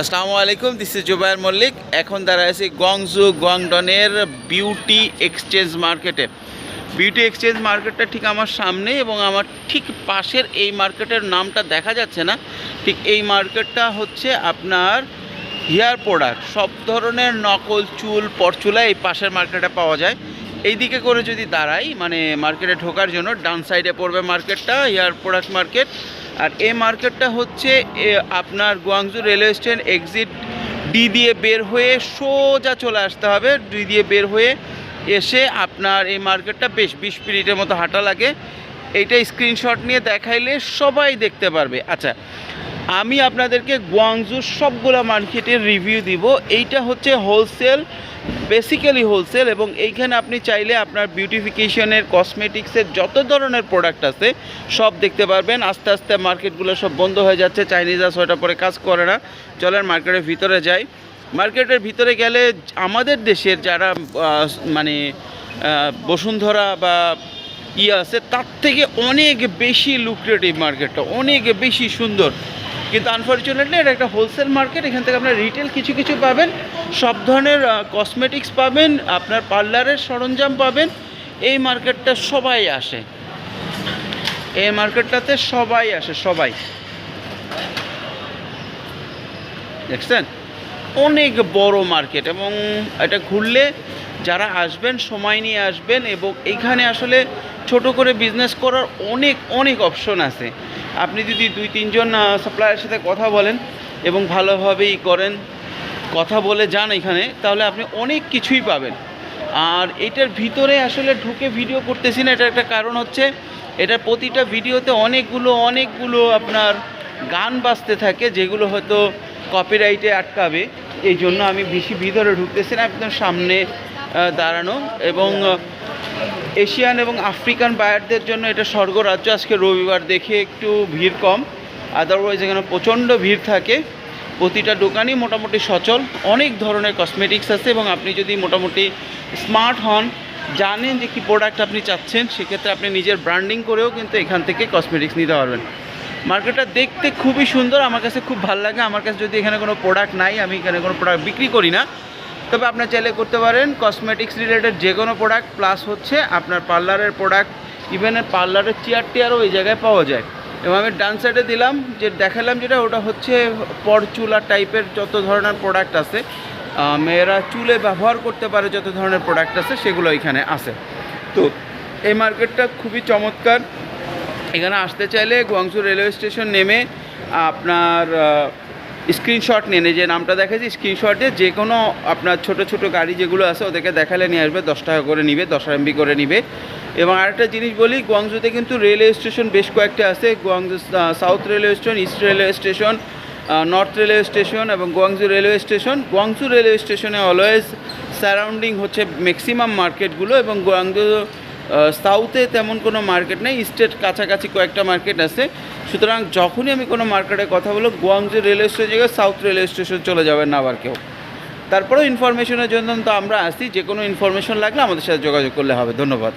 আসসালামু আলাইকুম this is Zubair Mallick. এখন দাঁড়ায় আছি গংজু গংডনের বিউটি এক্সচেঞ্জ মার্কেটে। বিউটি এক্সচেঞ্জ মার্কেটটা ঠিক আমার সামনে এবং আমার ঠিক পাশের এই মার্কেটের নামটা দেখা যাচ্ছে না। ঠিক এই মার্কেটটা হচ্ছে আপনার হেয়ার প্রোডাক্ট। সব ধরনের নকল চুল, পরচুলা এই পাশের মার্কেটে পাওয়া যায়। এই দিকে করে যদি দাঁড়াই মানে মার্কেটে ঢোকার জন্য, ডান সাইডে পড়বে মার্কেটটা, হেয়ার প্রোডাক্ট মার্কেট। আর এই মার্কেটটা হচ্ছে আপনার Guangzhou railway station exit D দিয়ে বের হয়ে সোজা চলে আসতে হবে। ডি দিয়ে বের হয়ে এসে আপনার এই মার্কেটটা বেশ বিশ মিনিটের মতো হাঁটা লাগে। এইটা স্ক্রিনশট নিয়ে দেখাইলে সবাই দেখতে পারবে। আচ্ছা আমি আপনাদেরকে গুয়াংজুর সবগুলো মার্কেটের রিভিউ দিব। এইটা হচ্ছে হোলসেল বেসিক্যালি হোলসেল এবং এইখানে আপনি চাইলে আপনার বিউটিফিকেশনের কসমেটিক্সের যত ধরনের প্রোডাক্ট আছে, সব দেখতে পারবেন। আস্তে আস্তে মার্কেটগুলো সব বন্ধ হয়ে যাচ্ছে। চাইনিজরা সোয়েটার পরে কাজ করে না। চলেন মার্কেটের ভিতরে যাই। মার্কেটের ভিতরে গেলে আমাদের দেশের যারা মানে বসুন্ধরা বা ইয়ে আছে, তার থেকে অনেক বেশি লুক্রেটিভ মার্কেটটা অনেক বেশি সুন্দর। কিন্তু আনফর্চুনেটলি এটা একটা হোলসেল মার্কেট এখান থেকে আপনার রিটেল কিছু কিছু পাবেন, সব ধরনের কসমেটিক্স পাবেন, আপনার পার্লারের সরঞ্জাম পাবেন, এই মার্কেটটা সবাই আসে। এই মার্কেটটাতে সবাই আসে, সবাই। দেখছেন? অনেক বড় মার্কেট এবং এটা ঘুরলে যারা আসবেন, সময় নিয়ে আসবেন এবং এইখানে আসলে ছোট করে বিজনেস করার অনেক অনেক অপশন আছে। আপনি যদি দুই, তিনজন সাপ্লায়ারের সাথে কথা বলেন এবং ভালোভাবেই করেন, কথা বলে যান এখানে, তাহলে আপনি অনেক কিছুই পাবেন। আর এটার ভিতরে আসলে ঢুকে ভিডিও করতেছি না এটা একটা কারণ হচ্ছে এটার প্রতিটা ভিডিওতে অনেকগুলো অনেকগুলো আপনার গান বাজতে থাকে, যেগুলো হয়তো কপিরাইটে আটকাবে। এই জন্য আমি বেশি ভিতরে ঢুকতেছি না, একদম সামনে দাঁড়ানো এবং এশিয়ান এবং আফ্রিকান বায়ারদের জন্য এটা স্বর্গরাজ্য। আজকে রবিবার দেখে একটু ভিড় কম। আদারওয়াইজ এখানে প্রচণ্ড ভিড় থাকে। প্রতিটা দোকানই মোটামুটি সচল। অনেক ধরনের কসমেটিক্স আছে এবং আপনি যদি মোটামুটি স্মার্ট হন, জানেন যে কি প্রোডাক্ট আপনি চাচ্ছেন, সেক্ষেত্রে আপনি নিজের ব্র্যান্ডিং করেও কিন্তু এখান থেকে কসমেটিক্স নিতে পারবেন। মার্কেটটা দেখতে খুবই সুন্দর। আমার কাছে খুব ভালো লাগে। আমার কাছে যদি এখানে কোনো প্রোডাক্ট নাই, আমি এখানে কোনো প্রোডাক্ট বিক্রি করি না। তবে আপনার চাইলে করতে পারেন কসমেটিক্স রিলেটেড যে কোনো প্রোডাক্ট প্লাস হচ্ছে আপনার পার্লারের প্রোডাক্ট ইভেন পার্লারের চেয়ার টিয়ারও এই জায়গায় পাওয়া যায়। এবং আমি ডান সাইডে দিলাম, যে দেখালাম যেটা, ওটা হচ্ছে পরচুলা টাইপের যত ধরনের প্রোডাক্ট আছে মেয়েরা চুলে ব্যবহার করতে পারে যত ধরনের প্রোডাক্ট আছে, সেগুলো এখানে আছে। তো এই মার্কেটটা খুবই চমৎকার। এখানে আসতে চাইলে গুয়াংসু রেলওয়ে স্টেশন নেমে আপনার স্ক্রিনশট এই যে নামটা দেখাচ্ছি স্ক্রিনশটে যে কোনো আপনার ছোট ছোট গাড়ি যেগুলো আছে ওদেরকে দেখালে নিয়ে আসবে, দশ টাকা করে নিবে, দশ এমবি করে নিবে। এবং আরেকটা জিনিস বলি, গুয়াংজুতে কিন্তু রেলওয়ে স্টেশন বেশ কয়েকটা আছে, Guangzhou south railway station, east railway station north railway station এবং Guangzhou railway station. Guangzhou railway স্টেশনে অলওয়েজ সারাউন্ডিং হচ্ছে ম্যাক্সিমাম মার্কেটগুলো এবং গুয়াংজু সাউথে তেমন কোনো মার্কেট নেই স্টেট কাছাকাছি কয়েকটা মার্কেট আছে। সুতরাং যখনই আমি কোনো মার্কেটে কথা বলব Guangzhou railway station south railway station চলে যাবেন না আবার কেউ। তারপরেও ইনফরমেশনের জন্য তো আমরা আসি যে কোনো ইনফরমেশন লাগলে আমাদের সাথে যোগাযোগ করলে হবে। ধন্যবাদ।